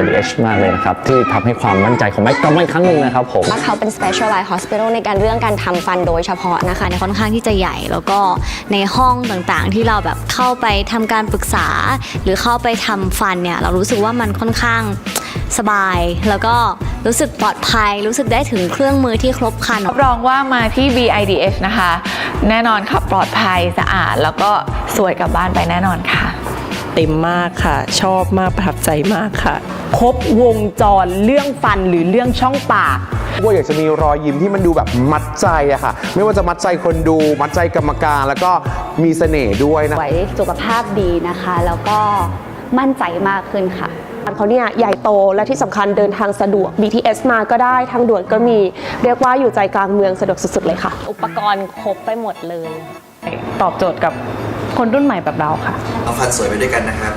IDH มากเลยนะครับ ที่ทำให้ความมั่นใจของแม็กกลับมาอีกครั้งหนึ่งนะครับผม ว่าเขาเป็น specialized hospital ในการเรื่องการทำฟันโดยเฉพาะนะคะค่อนข้างที่จะใหญ่แล้วก็ในห้องต่างๆ ที่เราแบบเข้าไปทำการปรึกษา หรือเข้าไปทำฟันเนี่ย เรารู้สึกว่ามันค่อนข้างสบาย แล้วก็รู้สึกปลอดภัย รู้สึกได้ถึงเครื่องมือที่ครบครัน รับรองว่ามาที่ BIDH นะคะ แน่นอนค่ะปลอดภัยสะอาด แล้วก็สวยกลับบ้านไปแน่นอนค่ะ เต็มมากค่ะ ชอบมากประทับใจมากค่ะ ครบวงจรเรื่องฟันหรือเรื่องช่องปากว่าอยากจะมีรอยยิ้มที่มันดูแบบมัดใจอะค่ะ ไม่ว่าจะมัดใจคนดู มัดใจกรรมการ แล้วก็มีเสน่ห์ด้วยนะ สวยสุขภาพดีนะคะ แล้วก็มั่นใจมากขึ้นค่ะ ร้านเขาเนี่ยใหญ่โตและที่สำคัญเดินทางสะดวก BTS มาก็ได้ทางด่วนก็มี เรียกว่าอยู่ใจกลางเมืองสะดวกสุดๆเลยค่ะ อุปกรณ์ครบไปหมดเลย ตอบโจทย์กับ คนรุ่นใหม่แบบเราค่ะ เอาฟันสวยไปด้วยกันนะครับ